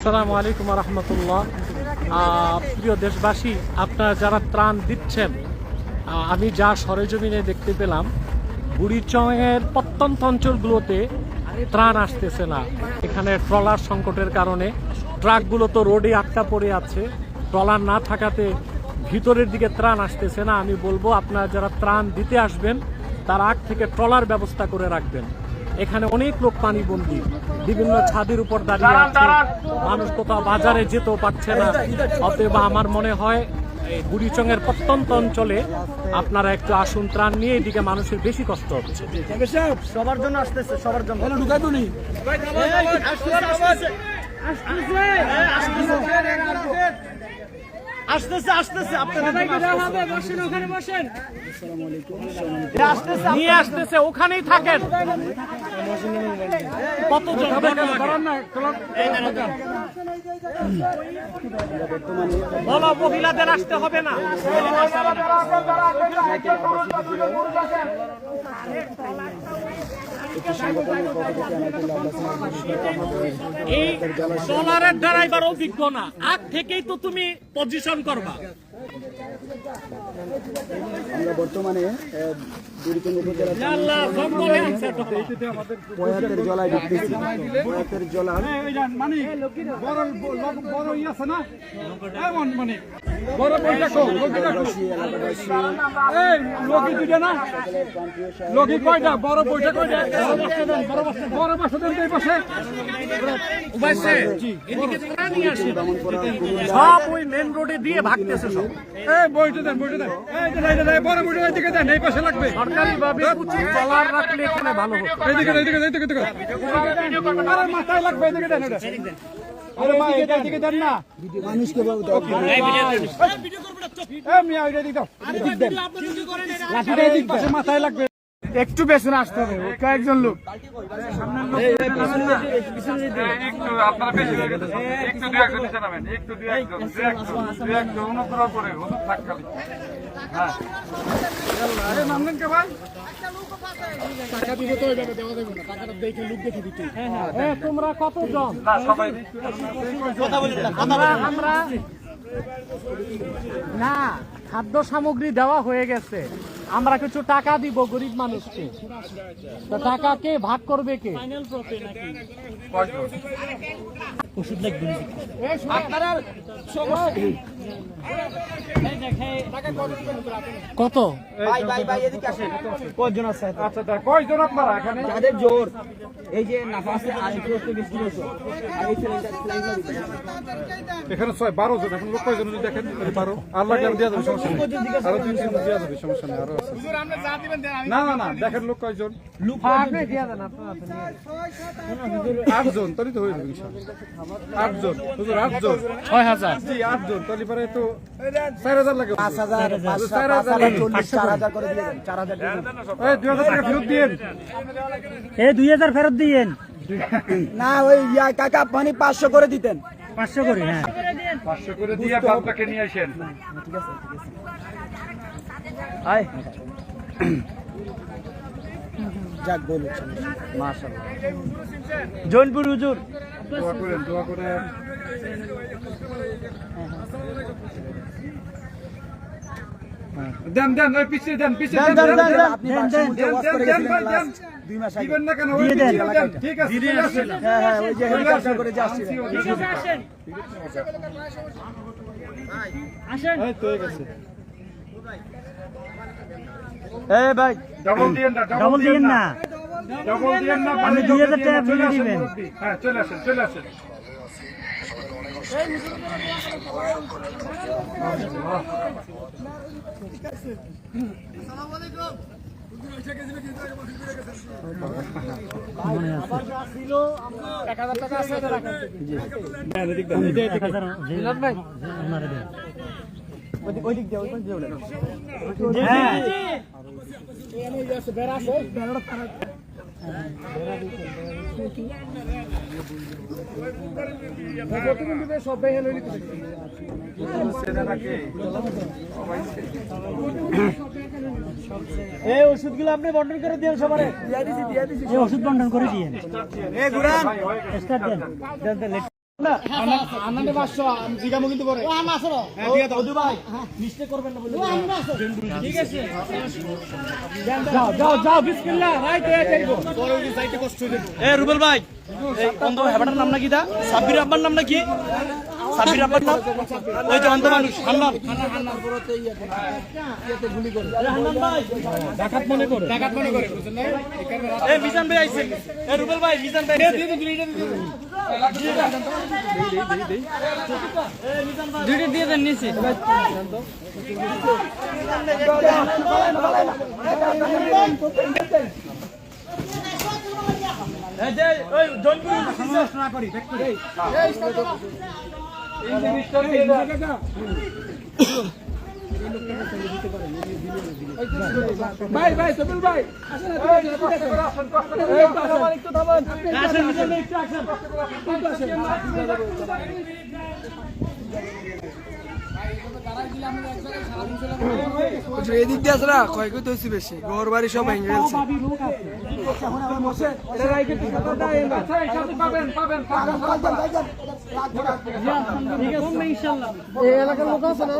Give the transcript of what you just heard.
আসসালামু আলাইকুম রহমতুল্লাহ। প্রিয় দেশবাসী, আপনারা যারা ত্রাণ দিচ্ছেন আমি যা সরেজমিনে দেখতে পেলাম, বুড়িচংয়ের প্রত্যন্ত অঞ্চলগুলোতে ত্রাণ আসতেছে না। এখানে ট্রলার সংকটের কারণে ট্রাকগুলো তো রোডে আটকা পড়ে আছে। ট্রলার না থাকাতে ভিতরের দিকে ত্রাণ আসতেছে না। আমি বলব, আপনারা যারা ত্রাণ দিতে আসবেন, তার আগ থেকে ট্রলার ব্যবস্থা করে রাখবেন। এখানে অনেক লোক পানিবন্দী। বিভিন্ন ছাদের উপর দাঁড়িয়ে আছে। মানুষ কোথাও বাজারে যেতেও পারছে না। অতএব আমার মনে হয় এই বুড়িচংয়ের প্রত্যন্ত অঞ্চলে আপনারা একটু আসুন ত্রাণ নিয়ে এদিকে মানুষের বেশি কষ্ট হচ্ছে। সবার জন্য আসতেছে সবার জন্য। আসতেছে আসতেছে আপনাদের আসতেছে। নিয়ে আসতেছে ওখানেই থাকেন। কতজন? বলো মহিলাদের আসতে হবে না। এই ট্রলারের ড্রাইভার অভিজ্ঞ না। আগ থেকেই তো তুমি পজিশন করবা। আমরা বর্তমানে দুর্গম উপজেলা। পয়াতের জলায় ঢুকতেছি পয়াতের জলা মানে বড় বড় ই আছে না? এমন মানে বড় বইটা কো এলাকাবাসী এলাকাবাসী এই লোকি দুইটা না? লোকি কয়টা? বড় বইটা কয়টা বড় বাসা দেন এই পাশে। উবাইছে, এদিকে ত্রাণ নিয়ে খুবই সব ওই মেন রোডে দিয়ে ভাগতেছে সব। এই বইটা দেন বইটা দেন। এই যে যে, এই বড় বইটা এইদিকে দেন এই পাশে লাগবে। সরকারি ভাবে উচিত ট্রলার রাখলে এখানে ভালো হতো। এইদিকে এইদিকে এইদিকে এইদিকে আরে মাথায় লাগবে এইদিকে দেন এটা আরে মা এইটা এইদিকে দেন না। মানুষকে বলতে এই মিয়া এইটা দিকে দাও। এদিক দেন। লাঠিটা এদিক পাশে মাথায় লাগবে। একটু পেছনে আসতে হবে কয়েকজন লোক। একটু আপনারা বেশি গেছে একটু দু একজন নিচে নামেন একটু দু একজন দু একজন অনুগ্রহ করে হুজুর থাক খালি। হ্যাঁ তোমরা কতজন না আমরা আমরা না খাদ্য সামগ্রী দেওয়া হয়ে গেছে আমরা কিছু টাকা দিব গরিব মানুষকে তো টাকা কে ভাগ করবে কে কত? ভাই ভাই ভাই এদিকে আসেন। কয়জন আছে? আচ্ছা কয়জন আপনারা এখানে? যাদের জোর এই যে নাফাসে এখানে ছয় বারো জন। এখন লোক কয়জন যদি দেখেন বারো আল্লাহ জ্ঞান দেওয়া যাবে সমস্যা নেই। আরও তিন জন দেওয়া যাবে সমস্যা নেই আরও আছে। না না না দেখেন লোক কয়জন। আপনি দিয়ে দেন আপনারা তো নিয়ে। আসেন। আটজন তাহলে তো হয়ে যাবে ইনশাআল্লাহ। আটজন। হুজুর আটজন? ছয় হাজার। জি আটজন। তাহলে পরে তো চার হাজার লাগে। পাঁচ হাজার চার হাজার হাজার চার হাজার করে দিয়ে চার হাজার এই দুই হাজার টাকা ফেরত দিন এই দুই হাজার ফেরত দিয়েন। না ওই ইয়া কাকা পানি পাঁচশো করে দিতেন। পাঁচশো করে হ্যাঁ। পাঁচশো করে দিয়ে বাদবাকি নিয়ে আসেন। আয়। যাক বলুন জৈনপুর হুজুর। দোয়া করেন দোয়া করেন। হ্যাঁ, দেন দেন পিছিয়ে দেন পিছিয়ে দেন দেন দেন আপনি দেন, দেন, দেন, গেছিলেন দেন, last দুই মাস দিবেন না কেন ওই দেন ঠিক আছে আসেন। হ্যাঁ হ্যাঁ ওই যে হেলিকপ্টার করে যে আসছিলেন এই তো গেছে। এই ভাই ডবল দিয়েন না ডবল দিয়েন না। ডবল দিয়েন না আপনি দুই হাজার টাকা চলে ফিরে দিবেন। হ্যাঁ চলে আসেন চলে আসেন। এই ওষুধগুলো আপনি বন্টন করে দিয়েন সবারে এই ওষুধ বন্টন করে দিয়েন এ গুরান স্টার্ট দেন দেন দেন আন্নান্ডে পাঁচশো জিগামো কিন্তু পরে ও আম আসো হ্যাঁ দিয়ে দাও ভাই মিস্টেক করবেন না বলে ঠিক আছে যাও যাও যাও বিসমিল্লাহ রাইট পরে ওই সাইডে কষ্ট হয়ে যাবে এ রুবেল ভাই বন্ধু হেবাটার নাম নাকি দা? সাব্বির আব্বার নাম নাকি? সাব্বির আব্বার নাম? ওই যে অন্ধ মানুষ হান্নান। ডাকাত মনে করে টাকা মনে করে বুঝছেন না মিজান ভাই আইছে। এ, রুবেল ভাই, মিজান ভাই। দুইটা দিয়ে দেন নিচে এই যে, ওই জয়পুর না করি দেখ করি ভাই ভাই সবুল ভাই। আসেন আসেন। এদিক দিয়ে আসরা ক্ষয়ক্ষতি হয়েছে বেশি ঘর বাড়ি সব ভেঙে গেছে পাবেন পাবেন এই এলাকার লোক আছে না